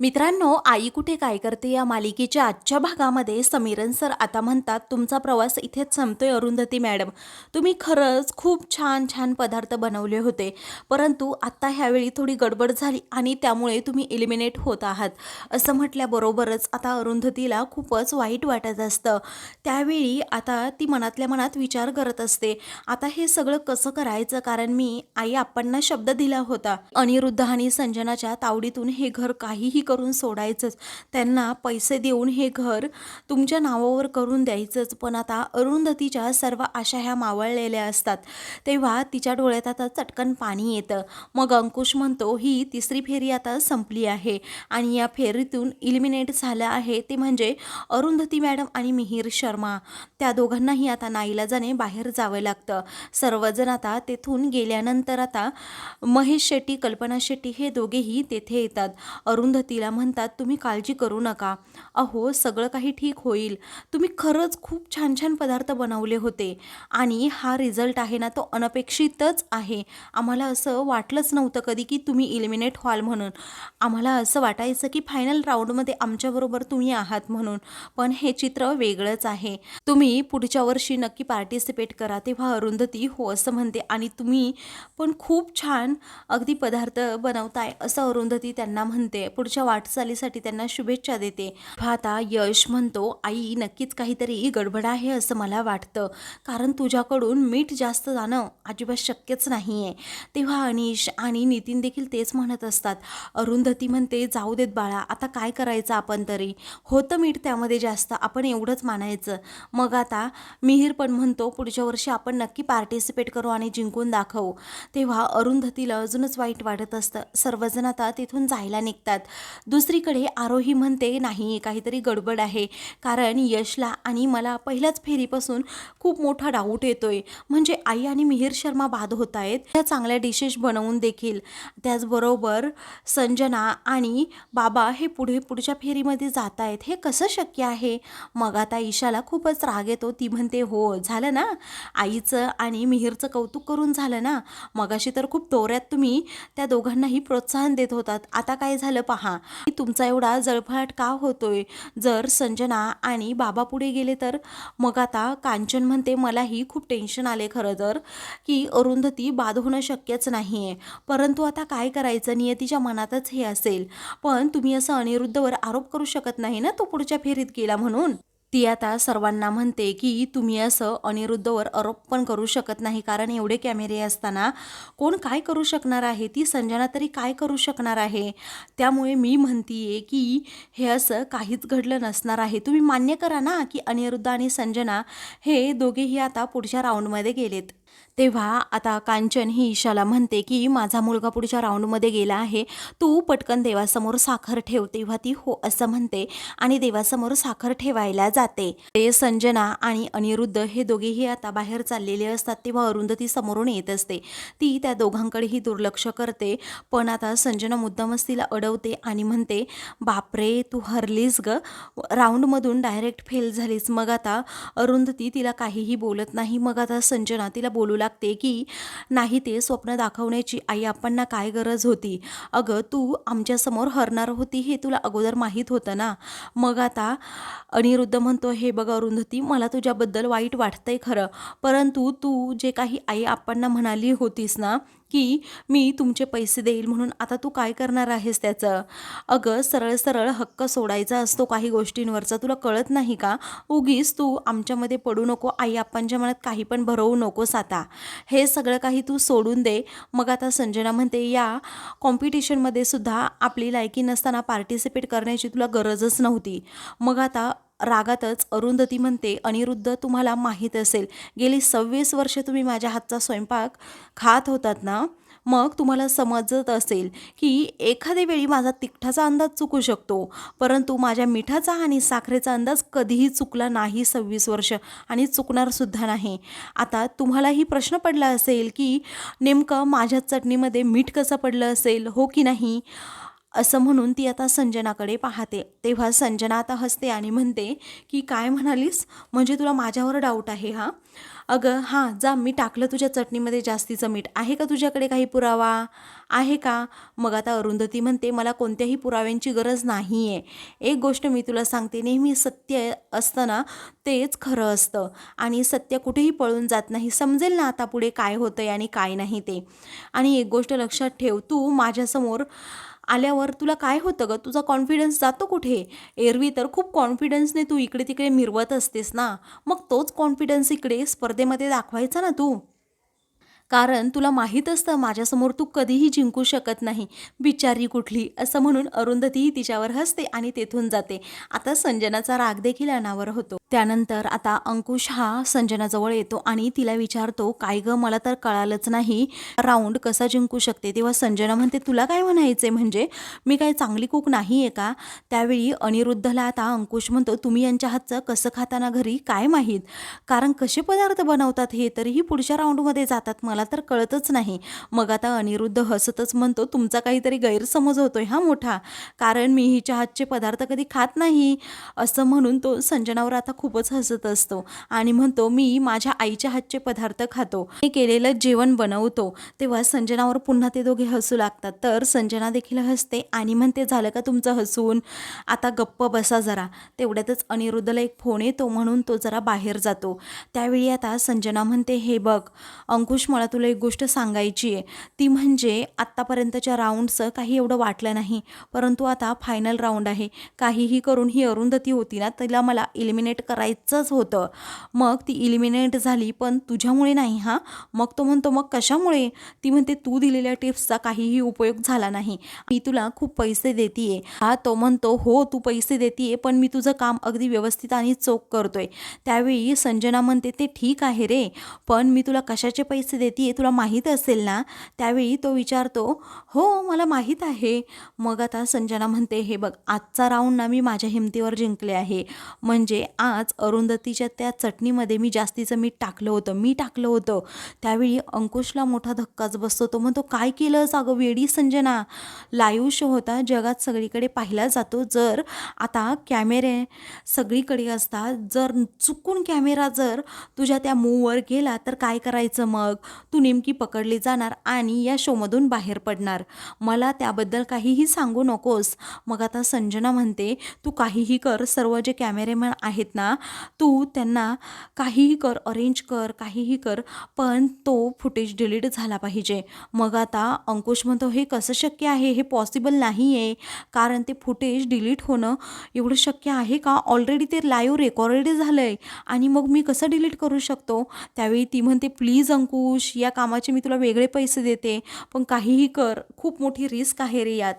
मित्रांनो आई कुठे काय करते या मालिकेच्या आजच्या भागामध्ये? समीरन सर आता म्हणतात तुमचा प्रवास इथेच संपतोय अरुंधती मॅडम. तुम्ही खरंच खूप छान छान पदार्थ बनवले होते. परंतु आत्ता ह्यावेळी थोडी गडबड झाली आणि त्यामुळे तुम्ही एलिमिनेट होत आहात. असं म्हटल्याबरोबरच आता अरुंधतीला खूपच वाईट वाटत असतं. त्यावेळी आता ती मनातल्या मनात विचार करत असते आता हे सगळं कसं करायचं? कारण मी आई आप्पांना शब्द दिला होता. अनिरुद्ध आणि संजनाच्या तावडीतून हे घर काहीही करून सोडायचंच. त्यांना पैसे देऊन हे घर तुमच्या नावावर करून द्यायचंच. पण आता अरुंधतीच्या सर्व आशा ह्या मावळलेल्या असतात. तेव्हा तिच्या डोळ्यात आता चटकन पाणी येतं. मग अंकुश म्हणतो ही तिसरी फेरी आता संपली आहे आणि या फेरीतून इलिमिनेट झालं आहे. ते म्हणजे अरुंधती मॅडम आणि मिहीर शर्मा. त्या दोघांनाही आता नाईलाजाने बाहेर जावं लागतं. सर्वजण आता तेथून गेल्यानंतर आता महेश शेट्टी कल्पना शेट्टी हे दोघेही तेथे येतात. अरुंधती तिला म्हणतात तुम्ही काळजी करू नका. अहो सगळं काही ठीक होईल. तुम्ही खरंच खूप छान छान पदार्थ बनवले होते आणि हा रिझल्ट आहे ना तो अनपेक्षितच आहे. आम्हाला असं वाटलंच नव्हतं कधी की तुम्ही इलिमिनेट व्हाल म्हणून. आम्हाला असं वाटायचं की फायनल राऊंडमध्ये आमच्याबरोबर तुम्ही आहात म्हणून. पण हे चित्र वेगळंच आहे. तुम्ही पुढच्या वर्षी नक्की पार्टिसिपेट करा तेव्हा अरुंधती हो असं म्हणते आणि तुम्ही पण खूप छान अगदी पदार्थ बनवताय असं अरुंधती त्यांना म्हणते. पुढच्या वाटचालीसाठी त्यांना शुभेच्छा देते. तेव्हा आता यश म्हणतो आई नक्कीच काहीतरी गडबड आहे असं मला वाटतं. कारण तुझ्याकडून मीठ जास्त जाणं अजिबात शक्यच नाही आहे तेव्हा अनिश आणि नितीन देखील तेच म्हणत असतात. अरुंधती म्हणते जाऊ देत बाळा आता काय करायचं आपण तरी? होतं मीठ त्यामध्ये जास्त आपण एवढंच मानायचं. मग आता मिहीर पण म्हणतो पुढच्या वर्षी आपण नक्की पार्टिसिपेट करू आणि जिंकून दाखवू. तेव्हा अरुंधतीला अजूनच वाईट वाटत असतं. सर्वजण आता तिथून जायला निघतात. दुसरीकडे आरोही म्हणते नाही काहीतरी गडबड आहे. कारण यशला आणि मला पहिल्याच फेरीपासून खूप मोठा डाऊट येतोय. म्हणजे आई आणि मिहीर शर्मा बाद होत आहेत त्या चांगल्या डिशेस बनवून देखील. त्याचबरोबर संजना आणि बाबा हे पुढे पुढच्या फेरीमध्ये जात आहेत हे कसं शक्य आहे? मग आता ईशाला खूपच राग येतो. ती म्हणते हो झालं ना? आईचं आणि मिहीरचं कौतुक करून झालं ना? मगाशी तर खूप तोऱ्यात तुम्ही त्या दोघांनाही प्रोत्साहन देत होतात. आता काय झालं पहा. तुमचा एवढा जळफळाट का होतोय? जर संजना आणि बाबा पुढे गेले तर? मग आता कांचन म्हणते मलाही खूप टेन्शन आले खरं तर की अरुंधती बाद होणं शक्यच नाही आहे परंतु आता काय करायचं? नियतीच्या मनातच हे असेल. पण तुम्ही असं अनिरुद्धवर आरोप करू शकत नाही ना तो पुढच्या फेरीत गेला म्हणून? ती आता सर्वांना म्हणते की तुम्ही असं अनिरुद्धवर आरोप पण करू शकत नाही कारण एवढे कॅमेरे असताना कोण काय करू शकणार आहे? ती संजना तरी काय करू शकणार आहे? त्यामुळे मी म्हणतीये की हे असं काहीच घडलं नसणार आहे. तुम्ही मान्य करा ना की अनिरुद्ध आणि संजना हे दोघेही आता पुढच्या राऊंडमध्ये गेलेत. तेव्हा आता कांचन ही ईशाला म्हणते की माझा मुलगा पुढच्या राऊंडमध्ये गेला आहे. तू पटकन देवासमोर साखर ठेव. तेव्हा ती हो असं म्हणते आणि देवासमोर साखर ठेवायला जाते. ते संजना आणि अनिरुद्ध हे दोघेही आता बाहेर चाललेले असतात तेव्हा अरुंधती समोरून येत असते. ती त्या दोघांकडेही दुर्लक्ष करते पण आता संजना मुद्दामच तिला अडवते आणि म्हणते बापरे तू हरलीस ग. राऊंडमधून डायरेक्ट फेल झालीस. मग आता अरुंधती तिला काहीही बोलत नाही. मग आता संजना तिला बोलू लागते की नाही ते स्वप्न दाखवण्याची आई आप्पांना काय गरज होती? अगं तू आमच्यासमोर हरणार होती हे तुला अगोदर माहीत होतं ना? मग आता अनिरुद्ध म्हणतो हे बघ अरुंधती मला तुझ्याबद्दल वाईट वाटतंय खरं. परंतु तू जे काही आई आप्पांना म्हणाली होतीस ना की मी तुमचे पैसे देईल म्हणून आता तू काय करणार आहेस त्याचं? अगं सरळ सरळ हक्क सोडायचा असतो काही गोष्टींवरचा. तुला कळत नाही का? उगीच तू आमच्यामध्ये पडू नको. आई आप्पांच्या मनात काही पण भरवू नकोस आता. हे सगळं काही तू सोडून दे. मग आता संजना म्हणते या कॉम्पिटिशनमध्ये सुद्धा आपली लायकी नसताना पार्टिसिपेट करण्याची तुला गरजच नव्हती. मग आता रागातच अरुंधती म्हणते अनिरुद्ध तुम्हाला माहीत असेल गेली सव्वीस वर्ष तुम्ही माझ्या हातचा स्वयंपाक खात होतात ना? मग तुम्हाला समजत असेल की एखाद्या वेळी माझा तिखटाचा अंदाज चुकू शकतो परंतु माझ्या मिठाचा आणि साखरेचा अंदाज कधीही चुकला नाही सव्वीस वर्ष आणि चुकणारसुद्धा नाही. आता तुम्हालाही प्रश्न पडला असेल की नेमकं माझ्या चटणीमध्ये मीठ कसं पडलं असेल हो की नाही? असं म्हणून ती आता संजनाकडे पाहते. तेव्हा संजना आता हसते आणि म्हणते की काय म्हणालीस? म्हणजे तुला माझ्यावर डाऊट आहे हा? अगं हां जा मी टाकलं तुझ्या चटणीमध्ये जास्तीचं मीठ. आहे का तुझ्याकडे काही पुरावा? आहे का? मग आता अरुंधती म्हणते मला कोणत्याही पुराव्यांची गरज नाही आहे एक गोष्ट मी तुला सांगते नेहमी सत्य असतं ना तेच खरं असतं. आणि सत्य कुठेही पळून जात नाही. समजेल ना आता पुढे काय होतं आहे आणि काय नाही ते. आणि एक गोष्ट लक्षात ठेव तू माझ्यासमोर आल्यावर तुला काय होतं ग? तुझा कॉन्फिडन्स जातो कुठे? एरवी तर खूप कॉन्फिडन्सने तू इकडे तिकडे मिरवत असतेस ना. मग तोच कॉन्फिडन्स इकडे स्पर्धेमध्ये दाखवायचा ना तू. कारण तुला माहीत असतं माझ्यासमोर तू कधीही जिंकू शकत नाही. बिचारी कुठली? असं म्हणून अरुंधतीही तिच्यावर हसते आणि तेथून जाते. आता संजनाचा राग देखील अनावर होतो. त्यानंतर आता अंकुश हा संजनाजवळ येतो आणि तिला विचारतो काय ग मला तर कळालंच नाही. राऊंड कसा जिंकू शकते? तेव्हा संजना म्हणते तुला काय म्हणायचे म्हणजे? मी काय चांगली कूक नाही आहे का? त्यावेळी अनिरुद्धला आता अंकुश म्हणतो तुम्ही यांच्या हातचं कसं खाताना घरी? काय माहीत? कारण कसे पदार्थ बनवतात हे? तरीही पुढच्या राऊंडमध्ये जातात मला तर कळतच नाही. मग आता अनिरुद्ध हसतच म्हणतो तुमचा काहीतरी गैरसमज होतोय हा मोठा. कारण मी हिच्या हातचे पदार्थ कधी खात नाही. असं म्हणून तो संजनावर आता खूपच हसत असतो आणि म्हणतो मी माझ्या आईच्या हातचे पदार्थ खातो. मी केलेलं जेवण बनवतो. तेव्हा संजनावर पुन्हा ते दोघे हसू लागतात. तर संजना देखील हसते आणि म्हणते झालं का तुमचं हसून? आता गप्प बसा जरा. तेवढ्यातच अनिरुद्धला एक फोन येतो म्हणून तो जरा बाहेर जातो. त्यावेळी आता संजना म्हणते हे बघ अंकुश मला तुला एक गोष्ट सांगायची आहे. ती म्हणजे आत्तापर्यंतच्या राऊंडचं काही एवढं वाटलं नाही. परंतु आता फायनल राऊंड आहे. काहीही करून ही अरुंधती होती ना तिला मला इलिमिनेट करायचंच होतं. मग ती इलिमिनेट झाली पण तुझ्यामुळे नाही हां? मग तो म्हणतो मग कशामुळे? ती म्हणते तू दिलेल्या टिप्सचा काहीही उपयोग झाला नाही. मी तुला खूप पैसे देतीये. हा तो म्हणतो हो तू पैसे देतीये पण मी तुझं काम अगदी व्यवस्थित आणि चोख करतोय. त्यावेळी संजना म्हणते ते ठीक आहे रे पण मी तुला कशाचे पैसे देते देतीये तुला माहीत असेल ना त्यावेळी तो विचारतो हो मला माहीत आहे. मग आता संजना म्हणते हे बघ आजचा राऊंड ना मी माझ्या हिमतीवर जिंकले आहे. म्हणजे आज अरुंधतीच्या त्या चटणीमध्ये मी जास्तीचं मीठ टाकलं होतं मी टाकलं होतं. त्यावेळी अंकुशला मोठा धक्काच बसतो. तो म्हणतो काय केलंस अगं वेडी संजना? लाईव्ह शो होता जगात सगळीकडे पाहिला जातो. जर आता कॅमेरे सगळीकडे असतात जर चुकून कॅमेरा जर तुझ्या त्या मूववर गेला तर काय करायचं मग? तू नेमकी पकडली जाणार आणि या शोमधून बाहेर पडणार. मला त्याबद्दल काहीही सांगू नकोस. मग आता संजना म्हणते तू काहीही कर सर्व जे कॅमेरेमॅन आहेत ना तू त्यांना काहीही कर अरेंज कर काहीही कर पण तो फुटेज डिलीट झाला पाहिजे. मग आता अंकुश म्हणतो हे कसं शक्य आहे? हे पॉसिबल नाही आहे कारण ते फुटेज डिलीट होणं एवढं शक्य आहे का? ऑलरेडी ते लाईव्ह रेकॉर्डेड झालं आहे आणि मग मी कसं डिलीट करू शकतो? त्यावेळी ती म्हणते प्लीज अंकुश या कामाचे मी तुला वेगळे पैसे देते पण काहीही कर. खूप मोठी रिस्क आहे रे यात.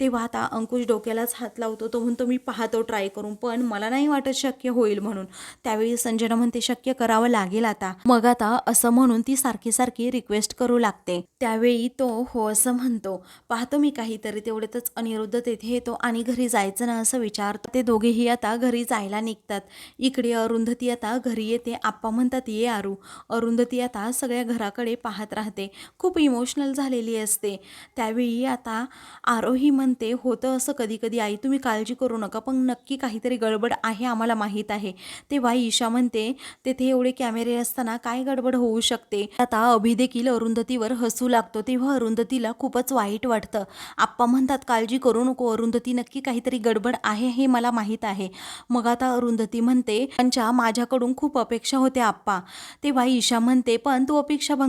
तेव्हा आता अंकुश डोक्यालाच हात लावतो. तो म्हणतो मी पाहतो ट्राय करून. पण मला नाही वाटत शक्य होईल म्हणून. त्यावेळी संजना म्हणते शक्य करावं लागेल आता. मग आता असं म्हणून ती सारखी सारखी रिक्वेस्ट करू लागते. त्यावेळी तो हो असं म्हणतो. पाहतो मी काहीतरी. तेवढ्यातच अनिरुद्ध तेथे येतो आणि घरी जायचं ना असं विचारतो. ते दोघेही आता घरी जायला निघतात. इकडे अरुंधती आता घरी येते. आप्पा म्हणतात ये आरू. अरुंधती आता सगळ्या घराकडे पाहत राहते. खूप इमोशनल झालेली असते. त्यावेळी आता आरोही म्हणते होतं असं कधी कधी आई तुम्ही काळजी करू नका पण नक्की काहीतरी गडबड आहे आम्हाला माहीत आहे. तेव्हा ईशा म्हणते तेथे एवढे कॅमेरे असताना काय गडबड होऊ शकते? आता अभि देखील अरुंधतीवर हसू लागतो. तेव्हा अरुंधतीला खूपच वाईट वाटतं. आप्पा म्हणतात काळजी करू नको अरुंधती नक्की काहीतरी गडबड आहे हे मला माहीत आहे. मग आता अरुंधती म्हणते त्यांच्या माझ्याकडून खूप अपेक्षा होत्या आप्पा. तेव्हा ईशा म्हणते पण तू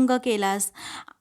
भंग केलास.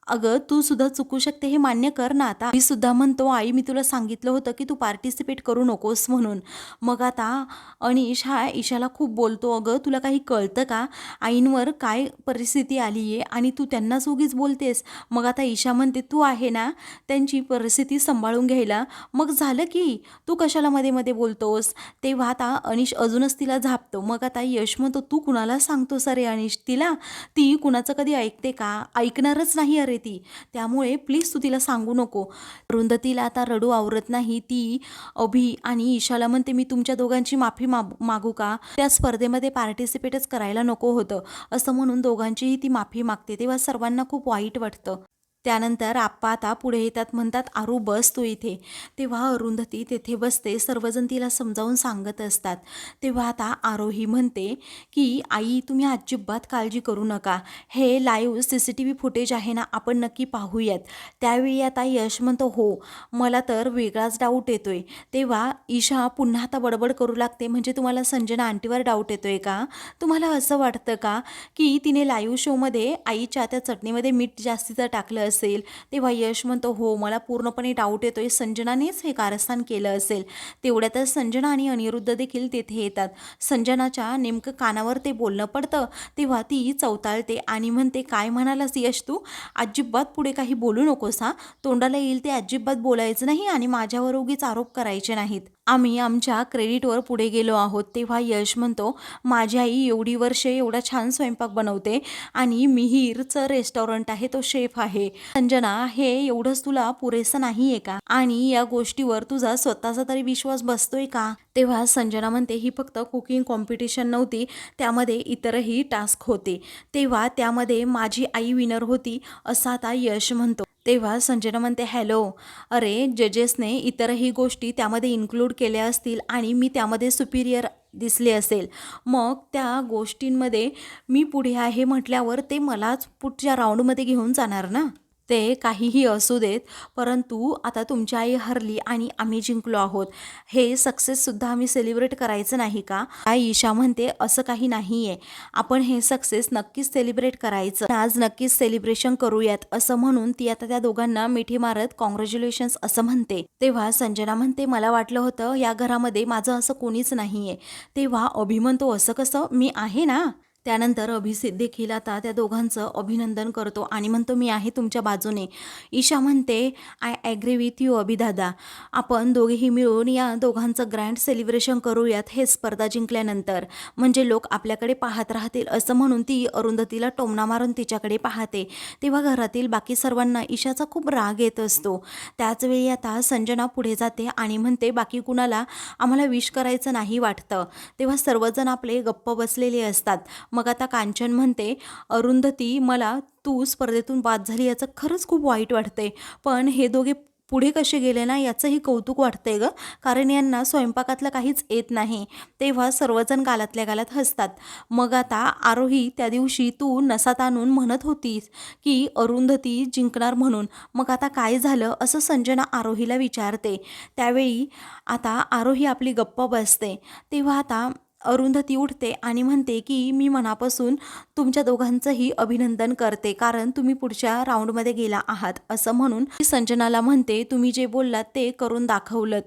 अगं तू सुद्धा चुकू शकते हे मान्य कर ना आता. मी सुद्धा म्हणतो आई मी तुला सांगितलं होतं की तू पार्टिसिपेट करू नकोस म्हणून. मग आता अनिश हा ईशाला खूप बोलतो अगं तुला काही कळतं का? आईंवर काय परिस्थिती आली आहे आणि तू त्यांनाच उगीच बोलतेस? मग आता ईशा म्हणते तू आहे ना त्यांची परिस्थिती सांभाळून घ्यायला? मग झालं की? तू कशाला मध्ये मध्ये बोलतोस? तेव्हा आता अनिश अजूनच तिला झापतो. मग आता यश म्हणतो तू कुणाला सांगतोस अरे अनिश? तिला? ती कुणाचं कधी ऐकते का? ऐकणारच नाही अरे. ती. त्यामुळे प्लीज तू तिला सांगू नको. रुंदतीला आता रडू आवरत नाही. ती अभि आणि ईशाला म्हणते मी तुमच्या दोघांची माफी माग मागू का? त्या स्पर्धेमध्ये पार्टिसिपेटच करायला नको होतं. असं म्हणून दोघांचीही ती माफी मागते. तेव्हा सर्वांना खूप वाईट वाटतं. त्यानंतर आप्पा आता पुढे येतात म्हणतात आरू बस तू इथे. तेव्हा अरुंधती तेथे बसते सर्वजण तिला समजावून सांगत असतात. तेव्हा आता आरोही म्हणते की आई तुम्ही अजिबात काळजी करू नका. हे live C C T V footage आहे ना आपण नक्की पाहूयात. त्यावेळी आता यश म्हणतो हो मला तर वेगळाच डाऊट येतोय. तेव्हा ईशा पुन्हा आता बडबड करू लागते म्हणजे तुम्हाला संजना आंटीवर डाऊट येतोय का? तुम्हाला असं वाटतं का की तिने लाईव्ह शोमध्ये आईच्या त्या चटणीमध्ये मीठ जास्तीचं टाकलं असेल तेव्हा यश म्हणतो हो मला पूर्णपणे डाऊट येतोय. संजनानेच हे कारस्थान केलं असेल. तेवढ्यातच संजना आणि अनिरुद्ध देखील तेथे येतात. संजनाच्या नेमकं कानावर ते बोलणं पडतं तेव्हा ती चौताळते आणि म्हणते काय म्हणालास यश तू? अजिबात पुढे काही बोलू नकोस हा. तोंडाला येईल ते अजिबात बोलायचं नाही आणि माझ्यावर उगीच आरोप करायचे नाहीत. आम्ही आमच्या क्रेडिटवर पुढे गेलो आहोत तेव्हा यश म्हणतो माझी आई एवढी वर्षे एवढा छान स्वयंपाक बनवते आणि मिहीरचं रेस्टॉरंट आहे तो शेफ आहे. संजना हे एवढंच तुला पुरेसं नाही आहे का? आणि या गोष्टीवर तुझा स्वतःचा तरी विश्वास बसतोय का? तेव्हा संजना म्हणते ही फक्त कुकिंग कॉम्पिटिशन नव्हती त्यामध्ये इतरही टास्क होते. तेव्हा त्यामध्ये माझी आई विनर होती असं आता यश म्हणतो. तेव्हा संजना म्हणते हॅलो अरे जजेसने इतरही गोष्टी त्यामध्ये इन्क्लूड केल्या असतील आणि मी त्यामध्ये सुपिरियर दिसले असेल. मग त्या गोष्टींमध्ये मी पुढे आहे म्हटल्यावर ते मलाच पुढच्या राऊंडमध्ये घेऊन जाणार ना? ते काहीही असू देत परंतु आता तुमची आई हरली आणि आम्ही जिंकलो आहोत. हे सक्सेससुद्धा आम्ही सेलिब्रेट करायचं नाही का? आई ईशा म्हणते असं काही नाही आहे आपण हे सक्सेस नक्कीच सेलिब्रेट करायचं. आज नक्कीच सेलिब्रेशन करूयात. असं म्हणून ती आता त्या दोघांना मिठी मारत कॉंग्रॅच्युलेशन्स असं म्हणते. तेव्हा संजना म्हणते मला वाटलं होतं या घरामध्ये माझं असं कोणीच नाही आहे तेव्हा अभि असं कसं? मी आहे ना? त्यानंतर अभिषेक देखील आता त्या दोघांचं अभिनंदन करतो. आणि म्हणतो मी आहे तुमच्या बाजूने. ईशा म्हणते आय ॲग्री विथ यू अभिदादा आपण दोघेही मिळून या दोघांचं ग्रँड सेलिब्रेशन करूयात हे स्पर्धा जिंकल्यानंतर. म्हणजे लोक आपल्याकडे पाहत राहतील असं म्हणून ती अरुंधतीला टोमणा मारून तिच्याकडे पाहते. तेव्हा घरातील बाकी सर्वांना ईशाचा खूप राग येत असतो. त्याचवेळी आता संजना पुढे जाते आणि म्हणते बाकी कुणाला आम्हाला विश करायचं नाही वाटतं. तेव्हा सर्वजण आपले गप्प बसलेले असतात. मग आता कांचन म्हणते अरुंधती मला तू स्पर्धेतून बाद झाली याचं खरंच खूप वाईट वाटते पण हे दोघे पुढे कसे गेले ना याचंही कौतुक वाटतंय गं. कारण यांना स्वयंपाकातलं काहीच येत नाही. तेव्हा सर्वजण गालातल्या गालात हसतात. मग आता आरोही त्या दिवशी तू नसात आणून म्हणत होतीस की अरुंधती जिंकणार म्हणून. मग आता काय झालं? असं संजना आरोहीला विचारते. त्यावेळी आता आरोही आपली गप्प बसते. तेव्हा आता अरुंधती उठते आणि म्हणते की मी मनापासून तुमच्या दोघांचंही अभिनंदन करते कारण तुम्ही पुढच्या राऊंडमध्ये गेला आहात असं म्हणून संजनाला म्हणते तुम्ही जे बोललात ते करून दाखवलं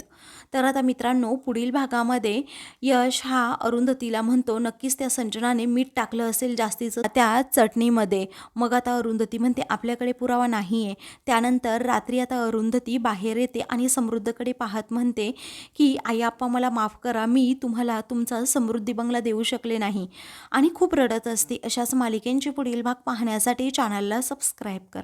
तर आता मित्रांनो पुढील भागामध्ये यश हा अरुंधतीला म्हणतो. नक्कीच त्या संजनाने मीठ टाकलं असेल जास्तीचं त्या चटणीमध्ये. मग आता अरुंधती म्हणते आपल्याकडे पुरावा नाही आहे त्यानंतर रात्री आता अरुंधती बाहेर येते आणि समृद्धकडे पाहत म्हणते की आई आप्पा मला माफ करा. मी तुम्हाला तुमचा समृद्धी बंगला देऊ शकले नाही. आणि खूप रडत असते. अशाच मालिकेंचे पुढील भाग पाहण्यासाठी चॅनलला सबस्क्राईब करा.